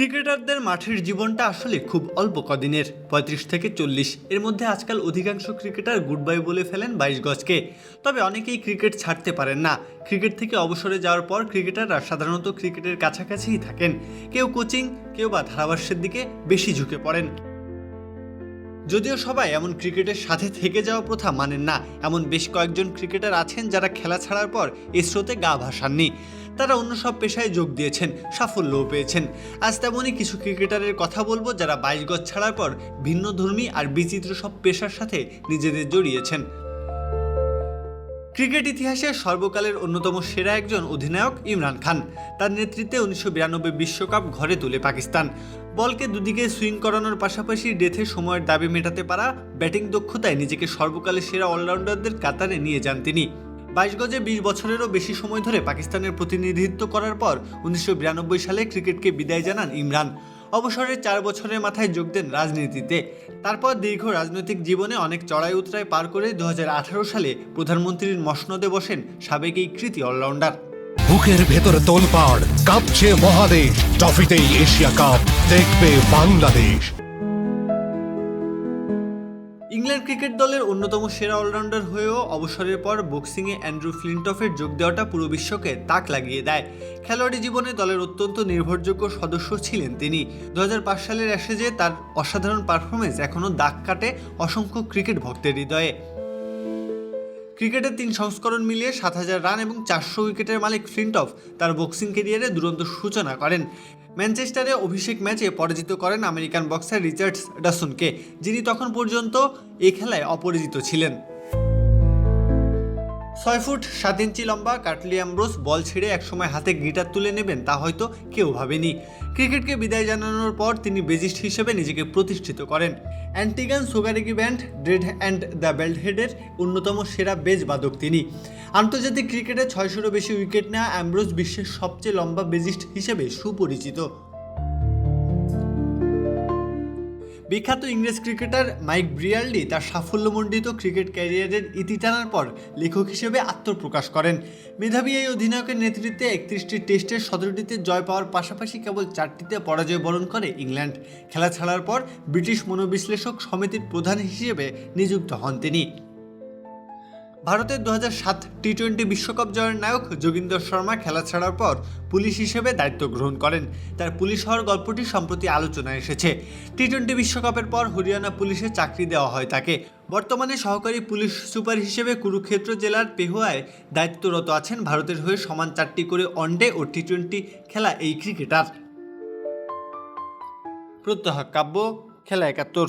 ক্রিকেটারদের মাঠের জীবনটা আসলে খুব অল্প কদিনের। পঁয়ত্রিশ থেকে চল্লিশ। এর মধ্যে আজকাল অধিকাংশ ক্রিকেটার গুড বাই বলে ফেলেন বাইশ গজকে। তবে অনেকেই ক্রিকেট ছাড়তে পারেন না। ক্রিকেট থেকে অবসরে যাওয়ার পর ক্রিকেটাররা সাধারণত ক্রিকেটের কাছাকাছিই থাকেন। কেউ কোচিং, কেউ বা ধারাভাষ্যের দিকে বেশি ঝুঁকে পড়েন। যদিও সবাই এমন ক্রিকেটের সাথে থেকে যাওয়া প্রথা মানেন না। এমন বেশ কয়েকজন ক্রিকেটার আছেন যারা খেলা ছাড়ার পর এই স্রোতে গা ভাসাননি। তারা অন্য সব পেশায় যোগ দিয়েছেন, সাফল্যও পেয়েছেন। আজ তেমনই কিছু ক্রিকেটারের কথা বলব যারা বাইশ গজ ছাড়ার পর ভিন্ন ধর্মী আর বিচিত্র সব পেশার সাথে নিজেদের জড়িয়েছেন। ক্রিকেট ইতিহাসে সর্বকালের অন্যতম সেরা একজন অধিনায়ক ইমরান খান। তার নেতৃত্বে উনিশশো বিশ্বকাপ ঘরে তোলে পাকিস্তান। বলকে দুদিকে সুইং করানোর পাশাপাশি ডেথে সময়ের দাবি মেটাতে পারা ব্যাটিং দক্ষতায় নিজেকে সর্বকালের সেরা অলরাউন্ডারদের কাতারে নিয়ে যান তিনি। বাইশ গজে বিশ বছরেরও বেশি সময় ধরে পাকিস্তানের প্রতিনিধিত্ব করার পর উনিশশো বিরানব্বই সালে ক্রিকেটকে বিদায় জানান ইমরান। অবসরের চার বছরের মাথায় যোগ দেন রাজনীতিতে। তারপর দীর্ঘ রাজনৈতিক জীবনে অনেক চড়াই উতরাই পার করে দু হাজার আঠারো সালে প্রধানমন্ত্রীর মসনদে বসেন সাবেক এই কৃতি অলরাউন্ডার। বুকের ভেতর তোলপাড়, কাঁপছে মহাদেশ, ট্রফিতেই এশিয়া কাপ দেখবে বাংলাদেশ। ইংল্যান্ড ক্রিকেট দলের অন্যতম সেরা অলরাউন্ডার হয়েও অবসরের পর বক্সিংয়ে অ্যান্ড্রু ফ্লিন্টফের যোগ দেওয়াটা পুরো বিশ্বকে তাক লাগিয়ে দেয়। খেলোয়াড়ি জীবনে দলের অত্যন্ত নির্ভরযোগ্য সদস্য ছিলেন তিনি। দু হাজার পাঁচ সালের অ্যাশেজে তার অসাধারণ পারফরমেন্স এখনও দাগ কাটে অসংখ্য ক্রিকেট ভক্তের হৃদয়ে। ক্রিকেটের তিন সংস্করণ মিলিয়ে সাত হাজার রান এবং চারশো উইকেটের মালিক ফ্লিন্টফ তার বক্সিং কেরিয়ারে দুরন্ত সূচনা করেন। ম্যানচেস্টারে অভিষেক ম্যাচে পরাজিত করেন আমেরিকান বক্সার রিচার্ডস ডাসনকে, যিনি তখন পর্যন্ত এ খেলায় অপরাজিত ছিলেন। ছয় ফুট সাত ইঞ্চি লম্বা কাটলি অ্যাম্ব্রোস বল ছেড়ে একসময় হাতে গিটার তুলে নেবেন, তা হয়তো কেউ ভাবেনি। ক্রিকেটকে বিদায় জানানোর পর তিনি বেজিস্ট হিসেবে নিজেকে প্রতিষ্ঠিত করেন। অ্যান্টিগান সোগারিগি band, dread and the belt হেডের অন্যতম সেরা বেজ বাদক তিনি। আন্তর্জাতিক ক্রিকেটে ছয়শোরও বেশি উইকেট নেওয়া অ্যাম্ব্রোস বিশ্বের সবচেয়ে লম্বা বেজিস্ট হিসেবে সুপরিচিত। বিখ্যাত ইংরেজ ক্রিকেটার মাইক ব্রিয়াল্ডি তার সাফল্যমণ্ডিত ক্রিকেট ক্যারিয়ারের ইতি টানার পর লেখক হিসেবে আত্মপ্রকাশ করেন। মেধাবী এই অধিনায়কের নেতৃত্বে একত্রিশটি টেস্টের সতেরোটিতে জয় পাওয়ার পাশাপাশি কেবল চারটিতে পরাজয় বরণ করে ইংল্যান্ড। খেলা ছাড়ার পর ব্রিটিশ মনোবিশ্লেষক সমিতির প্রধান হিসেবে নিযুক্ত হন তিনি। ভারতের দু টি টোয়েন্টি বিশ্বকাপ জয়ের নায়ক যোগিন্দর শর্মা খেলা ছাড়ার পর পুলিশ হিসেবে দায়িত্ব গ্রহণ করেন। তার পুলিশ হওয়ার গল্পটি সম্প্রতি আলোচনায় এসেছে। টি টোয়েন্টি বিশ্বকাপের পর হরিয়ানা পুলিশে চাকরি দেওয়া হয় তাকে। বর্তমানে সহকারী পুলিশ সুপার হিসেবে কুরুক্ষেত্র জেলার পেহুয়ায় দায়িত্বরত আছেন ভারতের হয়ে সমান চারটি করে ওয়ানডে ও টি টোয়েন্টি খেলা এই ক্রিকেটার। প্রত্যহ কাব্য, খেলা একাত্তর।